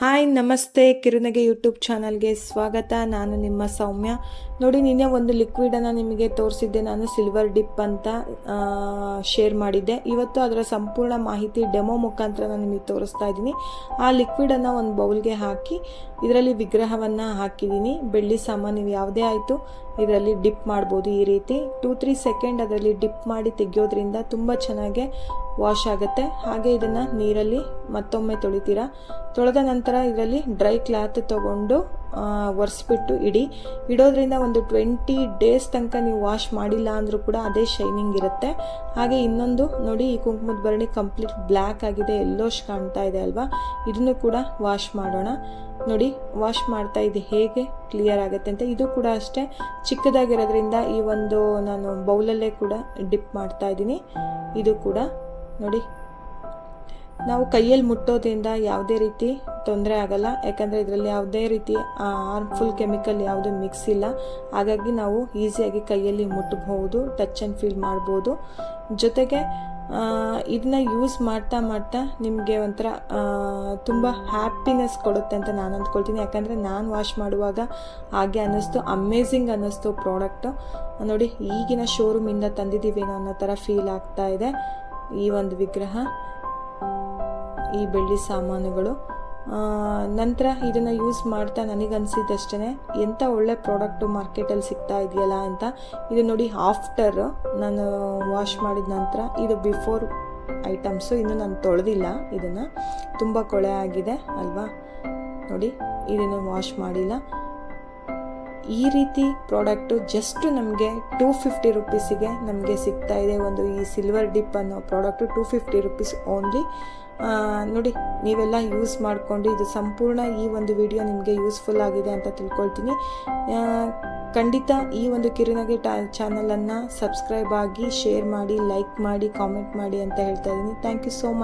Hi, ನಮಸ್ತೆ. ಕಿರುನಗೆ YouTube ಚಾನಲ್ಗೆ ಸ್ವಾಗತ. ನಾನು ನಿಮ್ಮ ಸೌಮ್ಯ. ನೋಡಿ, ನಿನ್ನೆ ಒಂದು ಲಿಕ್ವಿಡನ್ನು ನಿಮಗೆ ತೋರಿಸಿದ್ದೆ. ನಾನು ಸಿಲ್ವರ್ ಡಿಪ್ ಅಂತ ಶೇರ್ ಮಾಡಿದ್ದೆ. ಇವತ್ತು ಅದರ ಸಂಪೂರ್ಣ ಮಾಹಿತಿ ಡೆಮೋ ಮುಖಾಂತರ ನಾನು ನಿಮಗೆ ತೋರಿಸ್ತಾ ಇದ್ದೀನಿ. ಆ ಲಿಕ್ವಿಡನ್ನು ಒಂದು ಬೌಲ್ಗೆ ಹಾಕಿ, ಇದರಲ್ಲಿ ವಿಗ್ರಹವನ್ನು ಹಾಕಿದ್ದೀನಿ. ಬೆಳ್ಳಿ ಸಾಮಾನು ನೀವು ಯಾವುದೇ ಆಯಿತು ಇದರಲ್ಲಿ ಡಿಪ್ ಮಾಡ್ಬೋದು ಈ ರೀತಿ. ಟೂ ತ್ರೀ ಸೆಕೆಂಡ್ ಅದರಲ್ಲಿ ಡಿಪ್ ಮಾಡಿ ತೆಗೆಯೋದ್ರಿಂದ ತುಂಬ ಚೆನ್ನಾಗಿ ವಾಶ್ ಆಗುತ್ತೆ. ಹಾಗೆ ಇದನ್ನು ನೀರಲ್ಲಿ ಮತ್ತೊಮ್ಮೆ ತೊಳಿತೀರಾ. ತೊಳೆದ ನಂತರ ಇದರಲ್ಲಿ ಡ್ರೈ ಕ್ಲಾತ್ ತೊಗೊಂಡು ಒರೆಸ್ಬಿಟ್ಟು ಇಡಿ. ಇಡೋದ್ರಿಂದ ಒಂದು ಟ್ವೆಂಟಿ ಡೇಸ್ ತನಕ ನೀವು ವಾಶ್ ಮಾಡಿಲ್ಲ ಅಂದರೂ ಕೂಡ ಅದೇ ಶೈನಿಂಗ್ ಇರುತ್ತೆ. ಹಾಗೆ ಇನ್ನೊಂದು ನೋಡಿ, ಈ ಕುಂಕುಮದ ಭರಣಿ ಕಂಪ್ಲೀಟ್ ಬ್ಲ್ಯಾಕ್ ಆಗಿದೆ, ಎಲ್ಲೋಶ್ ಕಾಣ್ತಾ ಇದೆ ಅಲ್ವಾ? ಇದನ್ನು ಕೂಡ ವಾಶ್ ಮಾಡೋಣ. ನೋಡಿ, ವಾಶ್ ಮಾಡ್ತಾ ಇದೆ, ಹೇಗೆ ಕ್ಲಿಯರ್ ಆಗುತ್ತೆ ಅಂತ. ಇದು ಕೂಡ ಅಷ್ಟೇ, ಚಿಕ್ಕದಾಗಿರೋದ್ರಿಂದ ಈ ಒಂದು ನಾನು ಬೌಲಲ್ಲೇ ಕೂಡ ಡಿಪ್ ಮಾಡ್ತಾ ಇದ್ದೀನಿ. ಇದು ಕೂಡ ನೋಡಿ. ನಾವು ಕೈಯಲ್ಲಿ ಮುಟ್ಟೋದ್ರಿಂದ ಯಾವುದೇ ರೀತಿ ತೊಂದರೆ ಆಗಲ್ಲ. ಯಾಕಂದರೆ ಇದರಲ್ಲಿ ಯಾವುದೇ ರೀತಿ ಹಾರ್ಮ್ಫುಲ್ ಕೆಮಿಕಲ್ ಯಾವುದು ಮಿಕ್ಸ್ ಇಲ್ಲ. ಹಾಗಾಗಿ ನಾವು ಈಸಿಯಾಗಿ ಕೈಯಲ್ಲಿ ಮುಟ್ಟಬಹುದು ಟಚ್ ಆ್ಯಂಡ್ ಫೀಲ್ ಮಾಡ್ಬೋದು. ಜೊತೆಗೆ ಇದನ್ನ ಯೂಸ್ ಮಾಡ್ತಾ ಮಾಡ್ತಾ ನಿಮಗೆ ಒಂಥರ ತುಂಬ ಹ್ಯಾಪಿನೆಸ್ ಕೊಡುತ್ತೆ ಅಂತ ನಾನು ಅಂದ್ಕೊಳ್ತೀನಿ. ಯಾಕಂದರೆ ನಾನು ವಾಶ್ ಮಾಡುವಾಗ ಹಾಗೆ ಅನ್ನಿಸ್ತು ಅಮೇಝಿಂಗ್ ಅನ್ನಿಸ್ತು ಪ್ರಾಡಕ್ಟು ನೋಡಿ, ಈಗಿನ ಶೋರೂಮಿಂದ ತಂದಿದ್ದೀವೇನೋ ಅನ್ನೋ ಥರ ಫೀಲ್ ಆಗ್ತಾ ಇದೆ. ಈ ಒಂದು ವಿಗ್ರಹ, ಈ ಬೆಳ್ಳಿ ಸಾಮಾನುಗಳು. ನಂತರ ಇದನ್ನು ಯೂಸ್ ಮಾಡ್ತಾ ನನಗನ್ಸಿದ್ದಷ್ಟೇ ಎಂಥ ಒಳ್ಳೆ ಪ್ರಾಡಕ್ಟು ಮಾರ್ಕೆಟಲ್ಲಿ ಸಿಗ್ತಾ ಇದೆಯಲ್ಲ ಅಂತ. ಇದು ನೋಡಿ ಆಫ್ಟರ್ ನಾನು ವಾಶ್ ಮಾಡಿದ ನಂತರ ಇದು ಬಿಫೋರ್ ಐಟಮ್ಸು ಇನ್ನು ನಾನು ತೊಳೆದಿಲ್ಲ ಇದನ್ನು. ತುಂಬ ಕೊಳೆ ಆಗಿದೆ ಅಲ್ವಾ? ನೋಡಿ, ಇದನ್ನು ವಾಶ್ ಮಾಡಿಲ್ಲ. ಈ ರೀತಿ ಪ್ರಾಡಕ್ಟು ಜಸ್ಟ್ ನಮಗೆ ಟೂ ಫಿಫ್ಟಿ ರುಪೀಸಿಗೆ ನಮಗೆ ಸಿಗ್ತಾ ಇದೆ ಒಂದು ಈ ಸಿಲ್ವರ್ ಡಿಪ್ ಅನ್ನೋ product two fifty rupees only. ನೋಡಿ, ನೀವೆಲ್ಲ ಯೂಸ್ ಮಾಡಿಕೊಂಡು ಇದು ಸಂಪೂರ್ಣ ಈ ಒಂದು ವಿಡಿಯೋ ನಿಮಗೆ ಯೂಸ್ಫುಲ್ ಆಗಿದೆ ಅಂತ ತಿಳ್ಕೊಳ್ತೀನಿ. ಖಂಡಿತ ಈ ಒಂದು ಕಿರುನಗೆ ಟಾ, ಚಾನಲನ್ನು ಸಬ್ಸ್ಕ್ರೈಬ್ ಆಗಿ ಶೇರ್ ಮಾಡಿ, ಲೈಕ್ ಮಾಡಿ, ಕಾಮೆಂಟ್ ಮಾಡಿ ಅಂತ ಹೇಳ್ತಾ ಇದ್ದೀನಿ. Thank you so much.